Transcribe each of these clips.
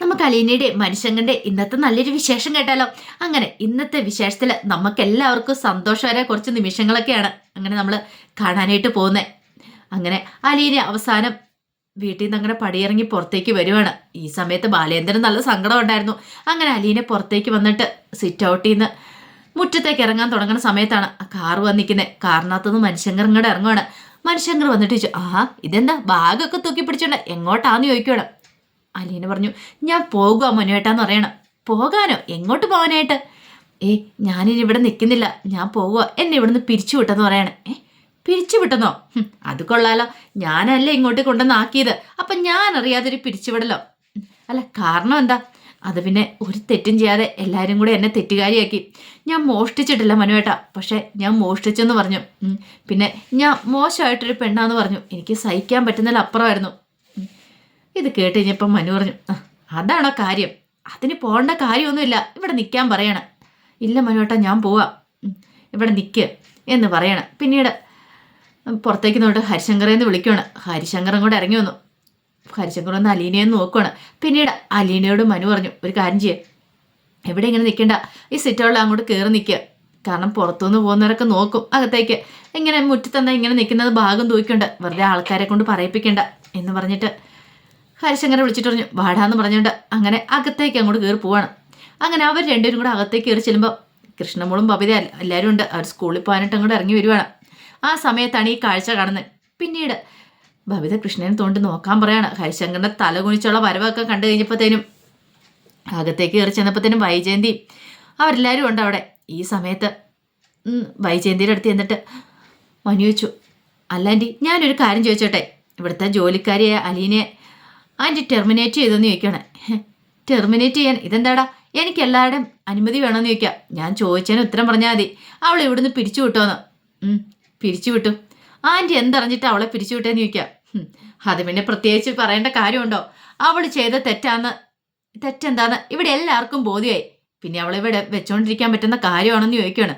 നമുക്ക് അലീനയുടെ മനുഷ്യങ്ങളുടെ ഇന്നത്തെ നല്ലൊരു വിശേഷം കേട്ടാലോ? അങ്ങനെ ഇന്നത്തെ വിശേഷത്തിൽ നമുക്ക് എല്ലാവർക്കും സന്തോഷകരമായ കുറച്ച് നിമിഷങ്ങളൊക്കെയാണ് അങ്ങനെ നമ്മൾ കാണാനായിട്ട് പോകുന്നത് അങ്ങനെ അലീന അവസാനം വീട്ടിൽ നിന്ന് അങ്ങനെ പടിയിറങ്ങി പുറത്തേക്ക് വരുവാണ്. ഈ സമയത്ത് ബാലേന്ദ്രൻ നല്ല സങ്കടം ഉണ്ടായിരുന്നു. അങ്ങനെ അലീനെ പുറത്തേക്ക് വന്നിട്ട് സിറ്റ് ഔട്ടിൽ നിന്ന് മുറ്റത്തേക്ക് ഇറങ്ങാൻ തുടങ്ങുന്ന സമയത്താണ് ആ കാറ് വന്നിരിക്കുന്നത് കാറിനകത്തുനിന്ന് മനുഷ്യങ്കർ ഇങ്ങോട്ട് ഇറങ്ങുവാണ്. മനുഷ്യങ്കർ വന്നിട്ട് ചോദിച്ചു ആ ഇതെന്താ? ബാഗൊക്കെ തൂക്കി പിടിച്ചോണ്ട് എങ്ങോട്ടാന്ന് ചോദിക്കണം അലീന പറഞ്ഞു ഞാൻ പോകുക മനുവേട്ടാന്ന് പറയണം. പോകാനോ? എങ്ങോട്ട് പോകാനായിട്ട് ഏ ഞാനിനി ഇവിടെ നിൽക്കുന്നില്ല. ഞാൻ പോകുക എന്നെ ഇവിടുന്ന് പിരിച്ചു വിട്ടെന്ന് പറയണേ. ഏ പിരിച്ചു വിട്ടെന്നോ? അത് കൊള്ളാലോ. ഞാനല്ലേ ഇങ്ങോട്ട് കൊണ്ടുവന്നാക്കിയത്. അപ്പം ഞാൻ അറിയാതൊരു പിരിച്ചുവിടലോ? അല്ല കാരണം എന്താ? അത് പിന്നെ ഒരു തെറ്റും ചെയ്യാതെ എല്ലാവരും കൂടെ എന്നെ തെറ്റുകാരിയാക്കി. ഞാൻ മോഷ്ടിച്ചിട്ടില്ല മനുവേട്ട. പക്ഷേ ഞാൻ മോഷ്ടിച്ചെന്ന് പറഞ്ഞു. പിന്നെ ഞാൻ മോശമായിട്ടൊരു പെണ്ണാന്ന് പറഞ്ഞു. എനിക്ക് സഹിക്കാൻ പറ്റുന്നതിൽ അപ്പുറമായിരുന്നു. ഇത് കേട്ട് കഴിഞ്ഞപ്പം മനു പറഞ്ഞു "ആ, അതാണോ കാര്യം? അതിന് പോകേണ്ട കാര്യമൊന്നുമില്ല. ഇവിടെ നിൽക്കാൻ പറയണം. ഇല്ല മനുവേട്ടാ ഞാൻ പോവാം. ഇവിടെ നിൽക്ക് എന്ന് പറയണം. പിന്നീട് പുറത്തേക്ക് നോട്ട് ഹരിശങ്കറെ എന്ന് വിളിക്കുകയാണ് ഹരിശങ്കറും കൂടെ ഇറങ്ങി വന്നു. ഹരിശങ്കർ ഒന്ന് അലീനയെ നോക്കുകയാണ് പിന്നീട് അലീനയോട് മനു പറഞ്ഞു ഒരു കാര്യം ചെയ്യേ. എവിടെ ഇങ്ങനെ നിൽക്കണ്ട ഈ സിറ്റോളിൽ അങ്ങോട്ട് കയറി നിൽക്കുക കാരണം പുറത്തുനിന്ന് പോകുന്നവരൊക്കെ നോക്കും അകത്തേക്ക്. ഇങ്ങനെ മുറ്റത്തെന്താ ഇങ്ങനെ നിൽക്കുന്നത് ഭാഗം തൂക്കിയുണ്ട് വെറുതെ ആൾക്കാരെ കൊണ്ട് പറയിപ്പിക്കേണ്ട എന്ന് പറഞ്ഞിട്ട് ഹരിശങ്കരെ വിളിച്ചിട്ട് പറഞ്ഞു വാടാന്ന് പറഞ്ഞുകൊണ്ട് അങ്ങനെ അകത്തേക്ക് അങ്ങോട്ട് കയറി പോവാണ്. അങ്ങനെ അവർ രണ്ടുപേരും കൂടെ അകത്തേക്ക് കയറി ചെല്ലുമ്പോൾ കൃഷ്ണമോളും ബബിത എല്ലാവരും ഉണ്ട്. അവർ സ്കൂളിൽ പോകാനായിട്ട് അങ്ങോട്ട് ഇറങ്ങി വരുവാണ്. ആ സമയത്താണ് ഈ കാഴ്ച കാണുന്നത്. പിന്നീട് ബബിത കൃഷ്ണനെ തോണ്ടി നോക്കാൻ പറയാണ്. ഹരിശങ്കറിന്റെ തല കുണിച്ചുള്ള വരവൊക്കെ കണ്ടു കഴിഞ്ഞപ്പോഴത്തേനും അകത്തേക്ക് കയറി ചെന്നപ്പോഴത്തേനും വൈജയന്തി അവരെല്ലാവരും ഉണ്ട് അവിടെ. ഈ സമയത്ത് വൈജയന്തിയുടെ അടുത്ത് ചെന്നിട്ട് മനു വെച്ചു അല്ലാണ്ടി ഞാനൊരു കാര്യം ചോദിച്ചോട്ടെ. ഇവിടുത്തെ ജോലിക്കാരിയായ അലീനെ ആന്റി ടെർമിനേറ്റ് ചെയ്തെന്ന് ചോദിക്കണേ ടെർമിനേറ്റ് ചെയ്യാൻ ഇതെന്താടാ? എനിക്ക് എല്ലാവരുടെയും അനുമതി വേണമെന്ന് ചോദിക്കാം ഞാൻ ചോദിച്ചതിന് ഉത്തരം പറഞ്ഞാൽ മതി. അവൾ ഇവിടുന്ന് പിരിച്ചു വിട്ടോന്ന്. പിരിച്ചു വിട്ടു. ആന്റി എന്തറിഞ്ഞിട്ട് അവളെ പിരിച്ചു വിട്ടേന്ന് ചോദിക്കാം അത് പിന്നെ പ്രത്യേകിച്ച് പറയേണ്ട കാര്യമുണ്ടോ? അവൾ ചെയ്ത തെറ്റാന്ന് തെറ്റെന്താന്ന് ഇവിടെ എല്ലാവർക്കും ബോധ്യമായി പിന്നെ അവളെ ഇവിടെ വെച്ചോണ്ടിരിക്കാൻ പറ്റുന്ന കാര്യമാണെന്ന് ചോദിക്കുകയാണ്.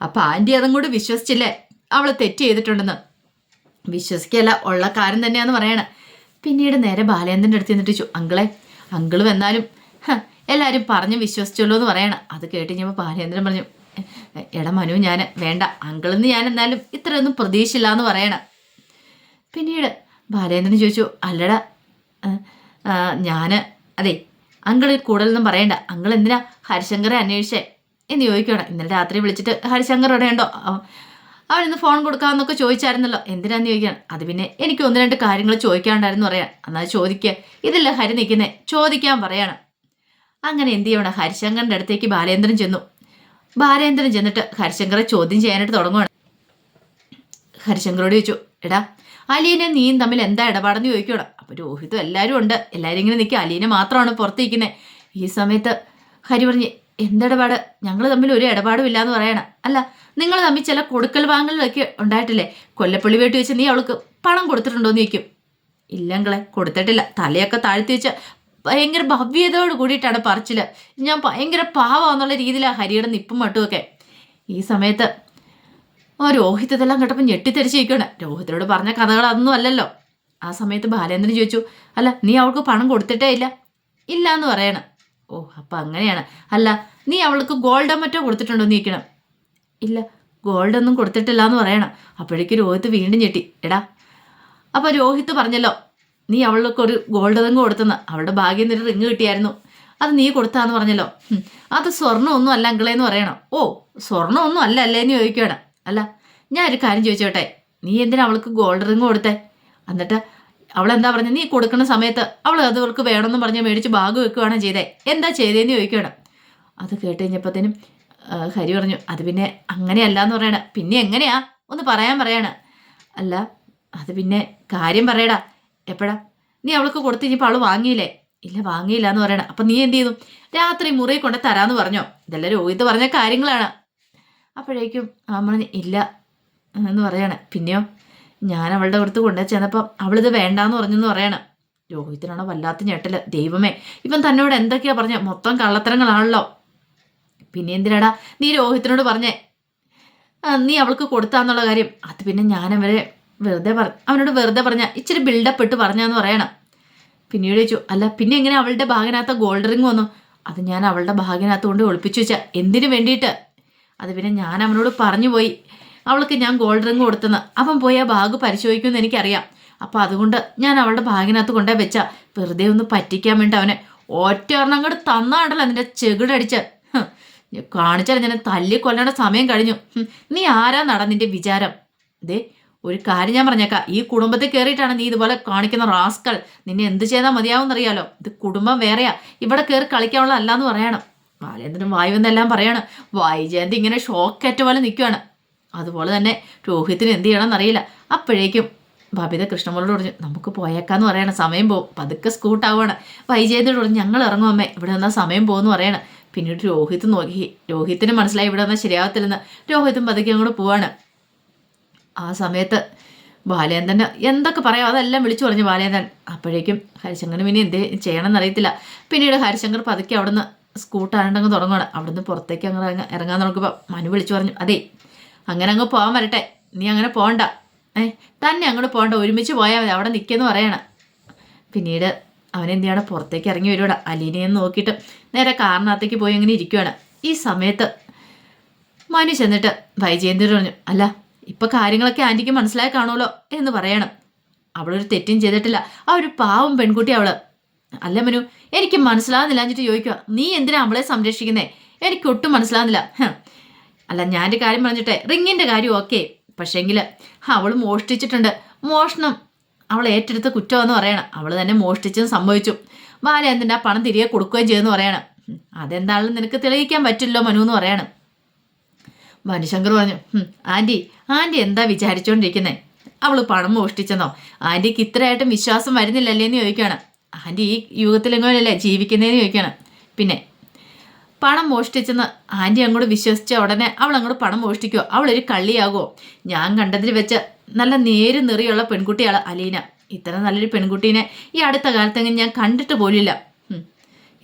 അപ്പൊ ആന്റി അതും കൂടി വിശ്വസിച്ചില്ലേ? അവൾ തെറ്റ് ചെയ്തിട്ടുണ്ടെന്ന്. വിശ്വസിക്കല്ല ഉള്ള കാര്യം തന്നെയാന്ന് പറയണേ. പിന്നീട് നേരെ ബാലേന്ദ്രന്റെ അടുത്ത് നിന്നിട്ട് ചോ അങ്കിളെ അങ്കിൾ വന്നാലും എല്ലാവരും പറഞ്ഞ് വിശ്വസിച്ചല്ലോ എന്ന് പറയണം. അത് കേട്ട് കഴിഞ്ഞപ്പോൾ ബാലേന്ദ്രൻ പറഞ്ഞു "എ- എടാ മനു ഞാൻ വേണ്ട അങ്കിളെന്ന് ഞാൻ എന്നാലും ഇത്രയൊന്നും പ്രതീക്ഷയില്ല എന്ന് പറയണം. പിന്നീട് ബാലേന്ദ്രൻ ചോദിച്ചു അല്ലടാ ഞാൻ അതെ അങ്കിൾ കൂടുതലൊന്നും പറയണ്ട അങ്കിൾ എന്തിനാ ഹരിശങ്കറെ അന്വേഷിച്ചേ? എന്ന് ചോദിക്കണം ഇന്നലെ രാത്രി വിളിച്ചിട്ട് ഹരിശങ്കർ ഇവിടെ ഉണ്ടോ ഇന്ന് ഫോൺ കൊടുക്കാമെന്നൊക്കെ ചോദിച്ചായിരുന്നല്ലോ. എന്തിനാന്ന് ചോദിക്കാൻ? അത് പിന്നെ എനിക്ക് ഒന്ന് രണ്ട് കാര്യങ്ങൾ ചോദിക്കാണ്ടായിരുന്നു പറയാൻ. എന്നാൽ ചോദിക്കുക ഇതില്ല ഹരി നിൽക്കുന്നേ ചോദിക്കാൻ പറയണം. അങ്ങനെ എന്ത് ചെയ്യണം? ഹരിശങ്കറിന്റെ അടുത്തേക്ക് ബാലേന്ദ്രൻ ചെന്നു. ബാലേന്ദ്രൻ ചെന്നിട്ട് ഹരിശങ്കറെ ചോദ്യം ചെയ്യാനായിട്ട് തുടങ്ങുവാണ്. ഹരിശങ്കറോട് ചോദിച്ചു എടാ അലീനെ നീയും തമ്മിൽ എന്താ ഇടപാടെന്ന് ചോദിക്കണം അപ്പോൾ രോഹിതും എല്ലാവരും ഉണ്ട്. എല്ലാവരും ഇങ്ങനെ നിൽക്കുക അലീനെ മാത്രമാണ് പുറത്തിരിക്കുന്നത് ഈ സമയത്ത് ഹരി പറഞ്ഞ് എന്തിടപാട് ഞങ്ങൾ തമ്മിൽ ഒരു ഇടപാടും ഇല്ലാന്ന് പറയണം. അല്ല നിങ്ങൾ തമ്മിൽ ചില കൊടുക്കൽ വാങ്ങലൊക്കെ ഉണ്ടായിട്ടില്ലേ? കൊല്ലപ്പള്ളി വീട്ടിൽ വെച്ച് നീ അവൾക്ക് പണം കൊടുത്തിട്ടുണ്ടോ എന്ന് ചോദിക്കും ഇല്ലങ്ങളെ കൊടുത്തിട്ടില്ല. തലയൊക്കെ താഴ്ത്തി വെച്ച് ഭയങ്കര ഭവ്യതയോട് കൂടിയിട്ടാണ് പറച്ചിൽ ഞാൻ ഭയങ്കര പാവാന്നുള്ള രീതിയിലാണ് ഹരിയുടെ നിപ്പും മട്ടുമൊക്കെ ഈ സമയത്ത് ആ രോഹിത് കേട്ടപ്പോൾ ഞെട്ടിത്തെരിച്ചിരിക്കുകയാണ് രോഹിത്തിനോട് പറഞ്ഞ കഥകൾ അതൊന്നും അല്ലല്ലോ. ആ സമയത്ത് ബാലേന്ദ്രൻ ചോദിച്ചു അല്ല നീ അവൾക്ക് പണം കൊടുത്തിട്ടേ ഇല്ല? ഇല്ല എന്ന് പറയണം. ഓ അപ്പം അങ്ങനെയാണ്. അല്ല നീ അവൾക്ക് ഗോൾഡോ മറ്റോ കൊടുത്തിട്ടുണ്ടോ എന്ന് ചോദിക്കണം. ഇല്ല ഗോൾഡ് ഒന്നും കൊടുത്തിട്ടില്ല എന്ന് പറയണം. അപ്പോഴേക്ക് രോഹിത് വീണ്ടും ഞെട്ടി. എടാ അപ്പൊ രോഹിത് പറഞ്ഞല്ലോ നീ അവൾക്ക് ഒരു ഗോൾഡ് റിങ് കൊടുത്തെന്ന്. അവളുടെ ഭാഗ്യം ഒരു റിങ് കിട്ടിയായിരുന്നു. അത് നീ കൊടുത്താന്ന് പറഞ്ഞല്ലോ. അത് സ്വർണമൊന്നും അല്ല അങ്കിളേന്ന് പറയണം. ഓ സ്വർണമൊന്നും അല്ല അല്ലേന്ന് ചോദിക്കുകയാണ് അല്ല ഞാൻ ഒരു കാര്യം ചോദിച്ചോട്ടെ. നീ എന്തിനാ അവൾക്ക് ഗോൾഡ് റിങ് കൊടുത്തേ? എന്നിട്ട് അവൾ എന്താ പറഞ്ഞത് നീ കൊടുക്കുന്ന സമയത്ത് അവൾ അത് അവൾക്ക് വേണമെന്ന് പറഞ്ഞ് മേടിച്ച് ബാഗ് വെക്കുകയാണ് ചെയ്തേ? എന്താ ചെയ്തേന്ന് ചോദിക്കുകയാണ് അത് കേട്ട് കഴിഞ്ഞപ്പോഴത്തേനും ഹരി പറഞ്ഞു അത് പിന്നെ അങ്ങനെയല്ല എന്ന് പറയണ. പിന്നെ എങ്ങനെയാ? ഒന്ന് പറയാൻ പറയാണ്. അല്ല അത് പിന്നെ കാര്യം പറയടാ. എപ്പോഴാ? നീ അവൾക്ക് കൊടുത്ത് ഇനിയിപ്പോൾ അവൾ വാങ്ങിയില്ലേ? ഇല്ല വാങ്ങിയില്ല എന്ന് പറയണം. അപ്പം നീ എന്ത് ചെയ്തു? രാത്രി മുറി കൊണ്ട് തരാമെന്ന് പറഞ്ഞോ. ഇതെല്ലാം രോഹിത് പറഞ്ഞ കാര്യങ്ങളാണ്. അപ്പോഴേക്കും അമ്മ ഇല്ല എന്ന് പറയാണ്. പിന്നെയോ? ഞാൻ അവളുടെ അടുത്ത് കൊണ്ടു ചെന്നപ്പം അവളിത് വേണ്ടാന്ന് പറഞ്ഞെന്ന് പറയണം. രോഹിത്തിനാണോ വല്ലാത്ത ഞെട്ടൽ? ദൈവമേ ഇവൻ തന്നോട് എന്തൊക്കെയാ പറഞ്ഞ? മൊത്തം കള്ളത്തരങ്ങളാണല്ലോ. പിന്നെ എന്തിനാടാ നീ രോഹിത്തിനോട് പറഞ്ഞേ? നീ അവൾക്ക് കൊടുത്താന്നുള്ള കാര്യം. അത് പിന്നെ ഞാൻ അവരെ വെറുതെ പറ അവനോട് വെറുതെ പറഞ്ഞ ഇച്ചിരി ബിൽഡപ്പ് ഇട്ട് പറഞ്ഞാന്ന് പറയണം. പിന്നീട് ചോദിച്ചു അല്ല പിന്നെ എങ്ങനെ അവളുടെ ഭാഗനാത്ത ഗോൾഡ് റിങ് വന്നു? അത് ഞാൻ അവളുടെ ഭാഗനാത്ത കൊണ്ട് ഒളിപ്പിച്ചു വെച്ച എന്തിനു വേണ്ടിയിട്ട്? അത് പിന്നെ ഞാൻ അവനോട് പറഞ്ഞു പോയി. അവൾക്ക് ഞാൻ ഗോൾഡ് റിങ് കൊടുത്തെന്ന്. അവൻ പോയി ആ ബാഗ് പരിശോധിക്കുമെന്ന് എനിക്കറിയാം. അപ്പം അതുകൊണ്ട് ഞാൻ അവളുടെ ഭാഗ്യനകത്ത് കൊണ്ടേ വെച്ച വെറുതെ ഒന്ന് പറ്റിക്കാൻ വേണ്ടി അവനെ ഒറ്റ ഒരെണ്ണം അങ്ങോട്ട് തന്നാണ്ടല്ലോ നിന്റെ ചെകിടടിച്ച്. കാണിച്ചാൽ ഞാൻ തല്ലി കൊല്ലേണ്ട സമയം കഴിഞ്ഞു. നീ ആരാ നട നിന്റെ വിചാരം? ദേ ഒരു കാര്യം ഞാൻ പറഞ്ഞേക്കാം. ഈ കുടുംബത്തിൽ കയറിയിട്ടാണ് നീ ഇതുപോലെ കാണിക്കുന്ന റാസ്കൾ നിന്നെ എന്ത് ചെയ്താൽ മതിയാവുമെന്നറിയാലോ ഇത് കുടുംബം വേറെയാ. ഇവിടെ കയറി കളിക്കാനുള്ള അല്ലാന്ന് പറയണം. ബാലേന്ദ്രൻ വായുവെന്നെല്ലാം പറയാണ്. വൈജയന്തി ഇങ്ങനെ ഷോക്കേറ്റ പോലെ നിൽക്കുകയാണ് അതുപോലെ തന്നെ രോഹിത്തിന് എന്ത് ചെയ്യണമെന്ന് അറിയില്ല അപ്പോഴേക്കും ബബിത കൃഷ്ണമോളോട് പറഞ്ഞു നമുക്ക് പോയേക്കാന്ന് പറയണം സമയം പോകും പതുക്കെ സ്കൂട്ടാവുകയാണ് വൈജയന്തിയോട് പറഞ്ഞു ഞങ്ങൾ ഇറങ്ങും അമ്മേ ഇവിടെ നിന്നാൽ സമയം പോകുമെന്ന് പറയണം. പിന്നീട് രോഹിത് നോക്കി. രോഹിത്തിന് മനസ്സിലായി ഇവിടെ വന്നാൽ ശരിയാവത്തില്ലെന്ന്. രോഹിതും പതുക്കെ അങ്ങോട്ട് പോവാണ്. ആ സമയത്ത് ബാലേന്ദ്രന് എന്തൊക്കെ പറയാം അതെല്ലാം വിളിച്ചു പറഞ്ഞു ബാലേന്ദ്രൻ. അപ്പോഴേക്കും ഹരിശങ്കറിന് പിന്നെ എന്ത് ചെയ്യണമെന്ന് അറിയത്തില്ല. പിന്നീട് ഹരിശങ്കർ പതുക്കെ അവിടുന്ന് സ്കൂട്ടാണ്ടങ്ങ് തുടങ്ങുകയാണ് അവിടുന്ന് പുറത്തേക്ക് അങ്ങ് ഇറങ്ങാൻ നോക്കുമ്പോൾ മനു വിളിച്ചു പറഞ്ഞു അതെ അങ്ങനെ അങ്ങ് പോകാൻ വരട്ടെ. നീ അങ്ങനെ പോകണ്ട ഏ തന്നെ അങ്ങോട്ട് പോകണ്ട. ഒരുമിച്ച് പോയാൽ മതി. അവിടെ നിൽക്കുമെന്ന് പറയണം. പിന്നീട് അവൻ പുറത്തേക്ക് ഇറങ്ങി വരുവാണ്. അലീനയെ നോക്കിയിട്ട് നേരെ കാറിനകത്തേക്ക് പോയി അങ്ങനെ ഇരിക്കുവാണ്. ഈ സമയത്ത് മനു ചെന്നിട്ട് വൈജയന്തി പറഞ്ഞു അല്ല ഇപ്പം കാര്യങ്ങളൊക്കെ ആന്റിക്ക് മനസ്സിലായി കാണുമല്ലോ എന്ന് പറയണം. അവളൊരു തെറ്റും ചെയ്തിട്ടില്ല. ആ ഒരു പാവം പെൺകുട്ടി അവൾ. അല്ല മനു എനിക്ക് മനസ്സിലാകുന്നില്ല എന്നിട്ട് ചോദിക്കുക നീ എന്തിനാ അവളെ സംരക്ഷിക്കുന്നേ? എനിക്കൊട്ടും മനസ്സിലാകുന്നില്ല. അല്ല ഞാൻ ഒരു കാര്യം പറഞ്ഞിട്ടെ. റിങ്ങിന്റെ കാര്യം ഓക്കെ. പക്ഷേങ്കിൽ അവൾ മോഷ്ടിച്ചിട്ടുണ്ട്. മോഷണം. അവൾ ഏറ്റെടുത്ത കുറ്റമെന്ന് പറയണം. അവൾ തന്നെ മോഷ്ടിച്ചെന്ന് സംഭവിച്ചു ബാല ആ പണം തിരികെ കൊടുക്കുകയും ചെയ്തെന്ന് പറയണം. അതെന്താണെന്ന് നിനക്ക് തെളിയിക്കാൻ പറ്റില്ലോ മനു എന്ന് പറയണം. മനുശങ്കർ പറഞ്ഞു "ഹും, ആന്റി ആന്റി എന്താ വിചാരിച്ചുകൊണ്ടിരിക്കുന്നത് അവൾ പണം മോഷ്ടിച്ചെന്നോ? ആന്റിക്ക് ഇത്രയായിട്ടും വിശ്വാസം വരുന്നില്ലല്ലേ എന്ന് ചോദിക്കുകയാണ്. ആന്റി ഈ യുഗത്തിലെങ്ങനെയല്ലേ ജീവിക്കുന്നതെന്ന് ചോദിക്കുകയാണ്. പിന്നെ പണം മോഷ്ടിച്ചെന്ന് ആന്റി അങ്ങോട്ട് വിശ്വസിച്ച ഉടനെ അവൾ അങ്ങോട്ട് പണം മോഷ്ടിക്കുമോ അവളൊരു കള്ളിയാകുമോ ഞാൻ കണ്ടതിൽ വെച്ച് നല്ല നേര് നിറിയുള്ള പെൺകുട്ടിയാണ് അലീന. ഇത്ര നല്ലൊരു പെൺകുട്ടീനെ ഈ അടുത്ത കാലത്തെങ്കിലും ഞാൻ കണ്ടിട്ട് പോലില്ല.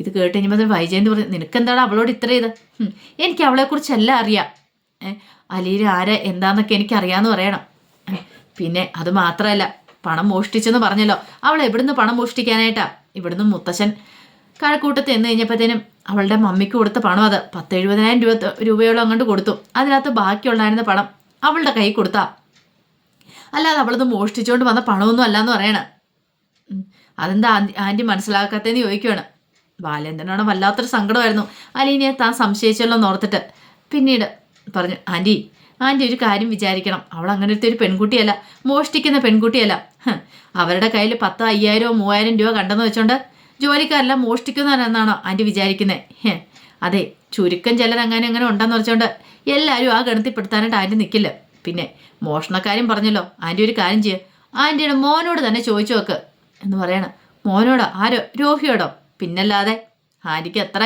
ഇത് കേട്ട് കഴിഞ്ഞപ്പോൾ വൈജയന്ത് പറഞ്ഞു നിനക്കെന്താണ് അവളോട് ഇത്ര ഇത്. എനിക്ക് അവളെക്കുറിച്ചെല്ലാം അറിയാം. അലീന ആരെ എന്താന്നൊക്കെ എനിക്ക് അറിയാമെന്ന് പറയണം. പിന്നെ അത് മാത്രമല്ല പണം മോഷ്ടിച്ചെന്ന് പറഞ്ഞല്ലോ. അവൾ എവിടുന്ന് പണം മോഷ്ടിക്കാനായിട്ടാ? ഇവിടുന്ന് മുത്തശ്ശൻ കഴക്കൂട്ടത്ത് എന്ന് കഴിഞ്ഞപ്പോഴത്തേനും അവളുടെ മമ്മിക്ക് കൊടുത്ത പണം അത് പത്ത് എഴുപതിനായിരം രൂപ രൂപയോളം അങ്ങോട്ട് കൊടുത്തു. അതിനകത്ത് ബാക്കിയുണ്ടായിരുന്ന പണം അവളുടെ കൈ കൊടുത്താ. അല്ലാതെ അവളത് മോഷ്ടിച്ചുകൊണ്ട് വന്ന പണമൊന്നും അല്ലാന്ന് പറയണ. അതെന്താ ആന്റി മനസ്സിലാക്കാത്തതെന്ന് ചോദിക്കുവാണ്. ബാലേന്ദ്രനോട് വല്ലാത്തൊരു സങ്കടമായിരുന്നു. അലീനിയെ താൻ സംശയിച്ചല്ലോ ഓർത്തിട്ട്. പിന്നീട് പറഞ്ഞു ആന്റി ആന്റി ഒരു കാര്യം വിചാരിക്കണം. അവൾ അങ്ങനത്തെ ഒരു പെൺകുട്ടിയല്ല. മോഷ്ടിക്കുന്ന പെൺകുട്ടിയല്ല. അവരുടെ കയ്യിൽ പത്ത് അയ്യായിരമോ മൂവായിരം രൂപ കണ്ടെന്ന് വെച്ചോണ്ട് ജോലിക്കാരെല്ലാം മോഷ്ടിക്കുന്നവരെന്നാണോ ആന്റി വിചാരിക്കുന്നത് അതെ ചുരുക്കം ചിലർ അങ്ങനെ അങ്ങനെ ഉണ്ടെന്ന് വെച്ചോണ്ട് എല്ലാവരും ആ ഗണത്തിൽപ്പെടുത്താനായിട്ട് ആന്റി നിൽക്കില്ല പിന്നെ മോഷണക്കാരും പറഞ്ഞല്ലോ ആന്റി ഒരു കാര്യം ചെയ്യുക ആന്റിയുടെ മോനോട് തന്നെ ചോദിച്ചു നോക്ക്. എന്ന് പറയണം മോനോടോ? ആരോ? രോഹിയോടോ? പിന്നല്ലാതെ ആന്റിക്ക് എത്ര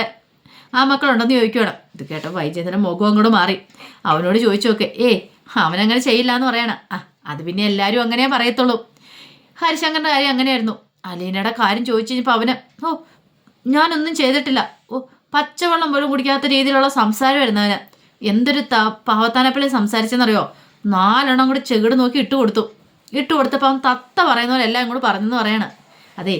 ആ മക്കളുണ്ടെന്ന് ചോദിക്കണം ഇത് കേട്ടോ വൈജേന്ദ്രൻ മുഖം അങ്ങോട്ട് മാറി. അവനോട് ചോദിച്ചു നോക്ക് ഏ അവനങ്ങനെ ചെയ്യില്ല എന്ന് പറയണം. ആ അത് പിന്നെ എല്ലാവരും അങ്ങനെ പറയത്തുള്ളൂ. ഹരിശങ്കറിന്റെ കാര്യം അങ്ങനെയായിരുന്നു. അലീനയുടെ കാര്യം ചോദിച്ചു കഴിഞ്ഞപ്പോൾ അവന് ഓ ഞാനൊന്നും ചെയ്തിട്ടില്ല. ഓ പച്ചവെള്ളം പോലും കുടിക്കാത്ത രീതിയിലുള്ള സംസാരമായിരുന്നു അവന്. എന്തൊരു ത പാവത്താനപ്പള്ളി സംസാരിച്ചെന്നറിയോ? നാലെണ്ണം കൂടി ചെകിട് നോക്കി ഇട്ട് കൊടുത്തു. ഇട്ട് കൊടുത്തപ്പോൾ അവൻ തത്ത പറയുന്ന പോലെ എല്ലാം കൂടി പറഞ്ഞെന്ന് പറയണം. അതെ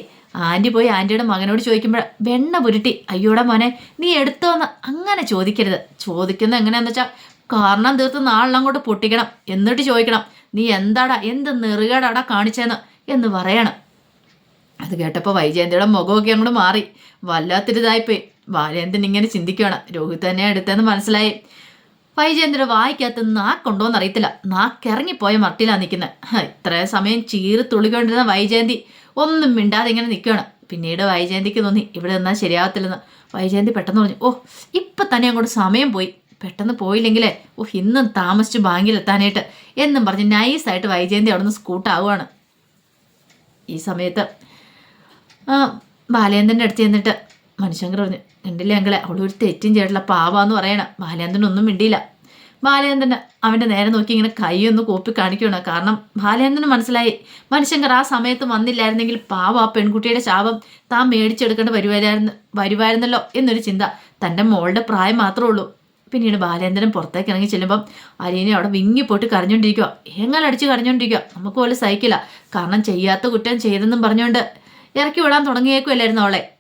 ആന്റി പോയി ആന്റിയുടെ മകനോട് ചോദിക്കുമ്പോൾ വെണ്ണ പുരുട്ടി. അയ്യോടെ മോനെ നീ എടുത്തോന്ന് അങ്ങനെ ചോദിക്കരുത്. ചോദിക്കുന്നത് എങ്ങനെയാന്ന് വെച്ചാൽ കാരണം തീർത്ത് നാളെല്ലാം കൊണ്ട് പൊട്ടിക്കണം. എന്നിട്ട് ചോദിക്കണം നീ എന്താടാ എന്ത് നെറുകേടാടാ കാണിച്ചതെന്ന് എന്ന് പറയണം. അത് കേട്ടപ്പോൾ വൈജയന്തിയുടെ മുഖമൊക്കെ അങ്ങോട്ട് മാറി. വല്ലാത്തൊരിതായിപ്പോയി ബാലേന്ദ്രൻ ഇങ്ങനെ ചിന്തിക്കുകയാണ് രോഹിത് തന്നെ എടുത്തതെന്ന് മനസ്സിലായി. വൈജയന്തിയുടെ വായിക്കകത്ത് നാക്കുണ്ടോയെന്ന് അറിയത്തില്ല. നാക്കിറങ്ങിപ്പോയ മട്ടിലാണ് നിൽക്കുന്നത് ഇത്രയും സമയം ചീറി തുള്ളിക്കൊണ്ടിരുന്ന വൈജയന്തി ഒന്നും മിണ്ടാതെ ഇങ്ങനെ നിൽക്കുകയാണ് പിന്നീട് വൈജയന്തിക്ക് തോന്നി ഇവിടെ നിന്നാൽ ശരിയാവത്തില്ലെന്ന്. വൈജയന്തി പെട്ടെന്ന് പറഞ്ഞു ഓ ഇപ്പം തന്നെ അങ്ങോട്ട് സമയം പോയി. പെട്ടെന്ന് പോയില്ലെങ്കിലേ ഓ ഇന്നും താമസിച്ച് ബാങ്കിലെത്താനായിട്ട്. എന്നും പറഞ്ഞ് നൈസായിട്ട് വൈജയന്തി അവിടുന്ന് സ്കൂട്ടാവുകയാണ് ഈ സമയത്ത് ബാലേന്ദ്രന്റെ അടുത്ത് ചെന്നിട്ട് മനുഷ്യങ്കർ പറഞ്ഞു കണ്ടില്ലേ അങ്കിളെ ഒരു തെറ്റും ചെയ്തിട്ടില്ല പാവാന്ന് പറയണം. ബാലേന്ദ്രൻ ഒന്നും മിണ്ടിയില്ല. ബാലേന്ദ്രൻ അവന്റെ നേരെ നോക്കി ഇങ്ങനെ കൈയൊന്ന് കോപ്പി കാണിക്കുകയാണ്. കാരണം ബാലേന്ദ്രന് മനസ്സിലായി മനുഷ്യങ്കർ ആ സമയത്ത് വന്നില്ലായിരുന്നെങ്കിൽ പാവ ആ പെൺകുട്ടിയുടെ ശാപം താൻ മേടിച്ചെടുക്കേണ്ട വരുവായിരുന്നു വരുവായിരുന്നല്ലോ എന്നൊരു ചിന്ത തന്റെ മോളുടെ പ്രായം മാത്രമേ ഉള്ളൂ. പിന്നീട് ബാലേന്ദ്രൻ പുറത്തേക്ക് ഇറങ്ങി ചെല്ലുമ്പം അരീനെ അവിടെ വിങ്ങി പോയിട്ട് എങ്ങനെ അടിച്ച് കരഞ്ഞോണ്ടിരിക്കുക നമുക്ക് പോലെ സഹിക്കില്ല. കാരണം ചെയ്യാത്ത കുറ്റം ചെയ്തെന്നും പറഞ്ഞുകൊണ്ട് ഇറക്കി വിടാൻ തുടങ്ങിയേക്കുമല്ലായിരുന്നു അവളെ.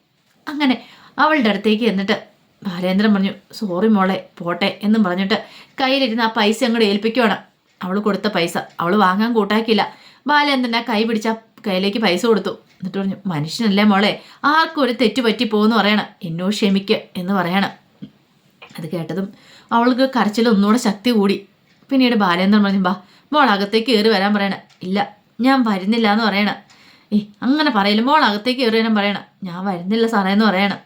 അങ്ങനെ അവളുടെ അടുത്തേക്ക് എന്നിട്ട് ബാലേന്ദ്രൻ പറഞ്ഞു സോറി മോളെ പോട്ടെ എന്നും പറഞ്ഞിട്ട് കയ്യിലിരുന്ന് ആ പൈസ അങ്ങോട്ട് ഏൽപ്പിക്കുവാണ്. അവൾ കൊടുത്ത പൈസ. അവൾ വാങ്ങാൻ കൂട്ടാക്കിയില്ല. ബാലേന്ദ്രൻ ആ കൈ പിടിച്ച കയ്യിലേക്ക് പൈസ കൊടുത്തു. എന്നിട്ട് പറഞ്ഞു മനുഷ്യനല്ലേ മോളെ ആർക്കും ഒരു തെറ്റ് പറ്റി പോകുന്നു പറയണം. എന്നോ ക്ഷമിക്ക് എന്ന് പറയണം. അത് കേട്ടതും അവൾക്ക് കരച്ചിൽ ഒന്നുകൂടെ ശക്തി കൂടി. പിന്നീട് ബാലേന്ദ്രൻ പറഞ്ഞു ബാ മോൾ അകത്തേക്ക് കയറി വരാൻ പറയണ. ഇല്ല ഞാൻ വരുന്നില്ല എന്ന് പറയണ. ഏ അങ്ങനെ പറയില്ല മോൾ അകത്തേക്ക് കയറിയാലും പറയണം ഞാൻ വരുന്നില്ല സാറേ എന്ന് പറയണം.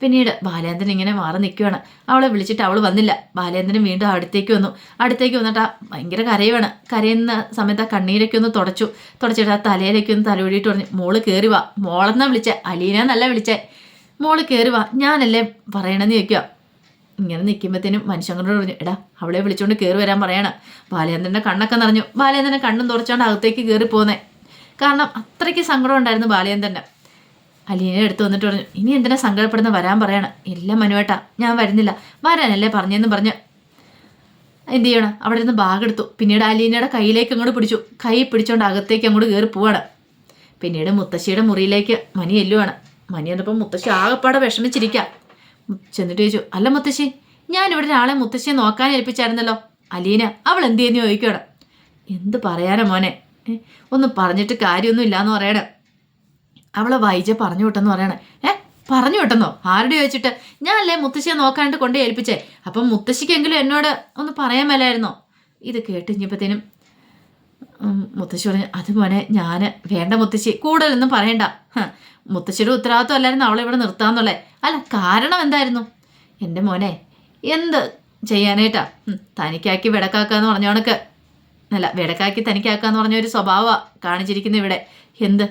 പിന്നീട് ബാലേന്ദ്രൻ ഇങ്ങനെ മാറി നിൽക്കുകയാണ് അവളെ വിളിച്ചിട്ട് അവൾ വന്നില്ല. ബാലേന്ദ്രൻ വീണ്ടും അടുത്തേക്ക് വന്നു. അടുത്തേക്ക് വന്നിട്ട് ആ ഭയങ്കര കരയുവാണ്. കരയുന്ന സമയത്ത് ആ കണ്ണീരൊക്കെ ഒന്ന് തുടച്ചു. തുടച്ചിട്ട് ആ തലയിലേക്ക് ഒന്ന് തലവിടിയിട്ട് പറഞ്ഞു മോൾ കയറി വാ. മോളെന്നാ വിളിച്ചേ? അലീനെന്നല്ല വിളിച്ചേ? മോൾ കയറി വാ. ഞാനല്ലേ പറയണമെന്ന് ചോദിക്കുക ഇങ്ങനെ നിൽക്കുമ്പോഴത്തേനും മനുഷ്യങ്ങളോട് പറഞ്ഞു എടാ അവളെ വിളിച്ചുകൊണ്ട് കയറി വരാൻ പറയണം. ബാലേന്ദ്രന്റെ കണ്ണൊക്കെ നിറഞ്ഞു. ബാലേന്ദ്രന്റെ കണ്ണും തുറച്ചാണ്ട് അകത്തേക്ക് കയറി പോന്നേ. കാരണം അത്രയ്ക്ക് സങ്കടം ഉണ്ടായിരുന്നു ബാലേന്ദ്രന്റെ അലീനെ എടുത്തു വന്നിട്ട് പറഞ്ഞു ഇനി എന്തിനാ സങ്കടപ്പെടുന്ന? വരാൻ പറയണം. ഇല്ല മനുവേട്ടാ ഞാൻ വരുന്നില്ല. വരാനല്ലേ പറഞ്ഞെന്ന് പറഞ്ഞ് എന്ത് ചെയ്യണം? അവിടെ നിന്ന് ബാഗ് എടുത്തു. പിന്നീട് അലീനയുടെ കയ്യിലേക്ക് അങ്ങോട്ട് പിടിച്ചു. കൈ പിടിച്ചോണ്ട് അകത്തേക്ക് അങ്ങോട്ട് കയറി പോവാണ്. പിന്നീട് മുത്തശ്ശിയുടെ മുറിയിലേക്ക് മനി എല്ലുവാണ് മനി എന്നപ്പോൾ മുത്തശ്ശി ആകെപ്പാടെ വിഷമിച്ചിരിക്കാം. ചെന്നിട്ട് ചോദിച്ചു അല്ല മുത്തശ്ശി ഞാൻ ഇവിടെ ഒരാളെ മുത്തശ്ശിയെ നോക്കാൻ ഏൽപ്പിച്ചായിരുന്നല്ലോ. അലീന അവൾ എന്ത് ചെയ്യുന്നു ചോദിക്കണം എന്ത് പറയാനാ മോനെ? ഒന്നും പറഞ്ഞിട്ട് കാര്യമൊന്നും ഇല്ലാന്ന് പറയണേ. അവളെ വൈജ പറഞ്ഞു വിട്ടെന്ന് പറയണേ. ഏ പറഞ്ഞു വിട്ടെന്നോ? ആരുടെ ചോദിച്ചിട്ട്? ഞാനല്ലേ മുത്തശ്ശിയെ നോക്കാണ്ട് കൊണ്ടേ ഏൽപ്പിച്ചേ. അപ്പം മുത്തശ്ശിക്കെങ്കിലും എന്നോട് ഒന്ന് പറയാൻ മേലായിരുന്നോ? ഇത് കേട്ട് കഴിഞ്ഞപ്പോഴത്തേനും മുത്തശ്ശി പറഞ്ഞു അത് ഞാൻ വേണ്ട മുത്തശ്ശി കൂടുതലൊന്നും പറയണ്ട. മുത്തശ്ശിയുടെ ഉത്തരവാദിത്വം അല്ലായിരുന്നു അവളെ ഇവിടെ നിർത്താന്നുള്ളേ. അല്ല കാരണം എന്തായിരുന്നു? എന്റെ മോനെ എന്ത് ചെയ്യാനായിട്ടാ? തനിക്കാക്കി വിടക്കാക്കാന്ന് പറഞ്ഞ കണക്ക്. അല്ല വേടക്കാക്കി തനിക്കാക്കാന്ന് പറഞ്ഞ ഒരു സ്വഭാവമാണ് കാണിച്ചിരിക്കുന്നത് ഇവിടെ. എന്ത്?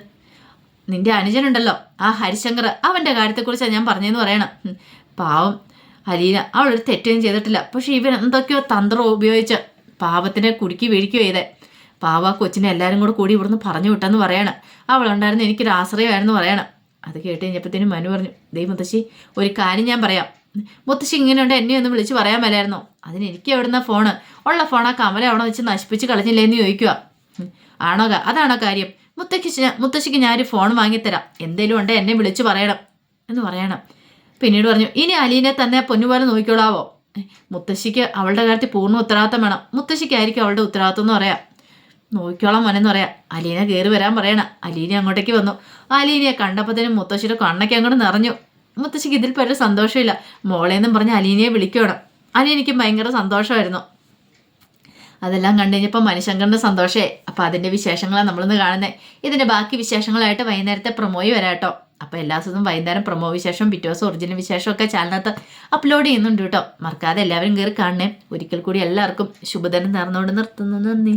നിന്റെ അനുജനുണ്ടല്ലോ ആ ഹരിശങ്കർ അവന്റെ കാര്യത്തെക്കുറിച്ചാണ് ഞാൻ പറഞ്ഞതെന്ന് പറയണം. പാവം അലീന. അവളൊരു തെറ്റൊന്നും ചെയ്തിട്ടില്ല. പക്ഷെ ഇവൻ എന്തൊക്കെയോ തന്ത്രം ഉപയോഗിച്ച് പാവത്തിനെ കുടുക്കി വീഴിക്കുകയോ ചെയ്തേ. പാവ കൊച്ചിനെ എല്ലാവരും കൂടെ കൂടി ഇവിടുന്ന് പറഞ്ഞു വിട്ടെന്ന് പറയണം. അവളുണ്ടായിരുന്നു എനിക്കൊരു ആശ്രയമായിരുന്നു പറയണം. അത് കേട്ട് കഴിഞ്ഞപ്പോഴത്തേനും മനു പറഞ്ഞു ദൈവം ഒരു കാര്യം ഞാൻ പറയാം. മുത്തശ്ശി ഇങ്ങനെയുണ്ട് എന്നെ ഒന്ന് വിളിച്ച് പറയാൻ മേലായിരുന്നോ? അതിന് എനിക്ക് എവിടുന്ന ഫോണ് ഉള്ള ആ കമല അവിടെ വെച്ച് നശിപ്പിച്ച് കളഞ്ഞില്ലേ എന്ന് ചോദിക്കുക. ആണോ അതാണോ കാര്യം? മുത്തശ്ശി മുത്തശ്ശിക്ക് ഞാനൊരു ഫോൺ വാങ്ങിത്തരാം. എന്തേലും ഉണ്ട് എന്നെ വിളിച്ച് പറയണം. എന്ന് പറയണം. പിന്നീട് പറഞ്ഞു ഇനി അലീനെ തന്നെ പൊന്നുപോലെ നോക്കിക്കോളാവോ? മുത്തശ്ശിക്ക് അവളുടെ കാര്യത്തിൽ പൂർണ ഉത്തരവാദിത്തം വേണം. മുത്തശ്ശിക്കായിരിക്കും അവളുടെ ഉത്തരവാദിത്തം എന്ന് പറയാം. നോക്കിക്കോളാം മോനെന്ന് പറയാം. അലീന കയറി വരാൻ പറയണം. അലീന അങ്ങോട്ടേക്ക് വന്നു. അലീനയെ തന്നെ മുത്തശ്ശിയുടെ കണ്ണൊക്കെ അങ്ങോട്ട് നിറഞ്ഞു. മുത്തശ്ശിക്ക് ഇതിൽ പറ്റ സന്തോഷമില്ല. മോളേന്നും പറഞ്ഞ് അലീനയെ വിളിക്കണം. അലീനയ്ക്ക് ഭയങ്കര സന്തോഷമായിരുന്നു. അതെല്ലാം കണ്ടു കഴിഞ്ഞപ്പോൾ മനുശങ്കറിന്റെ സന്തോഷമായി അപ്പോൾ അതിന്റെ വിശേഷങ്ങളാണ് നമ്മളിന്ന് കാണുന്നത് ഇതിന്റെ ബാക്കി വിശേഷങ്ങളായിട്ട് വൈകുന്നേരത്തെ പ്രൊമോയി വരാട്ടോ അപ്പോൾ എല്ലാ ദിവസവും വൈകുന്നേരം പ്രൊമോ വിശേഷം പിറ്റേ ദിവസം ഒറിജിനൽ വിശേഷമൊക്കെ ചാനലിനകത്ത് അപ്ലോഡ് ചെയ്യുന്നുണ്ട് കേട്ടോ. മറക്കാതെ എല്ലാവരും കയറി കാണണേ. ഒരിക്കൽ കൂടി എല്ലാവർക്കും ശുഭദിനം നേർന്നുകൊണ്ട് നിർത്തുന്നു. നന്ദി.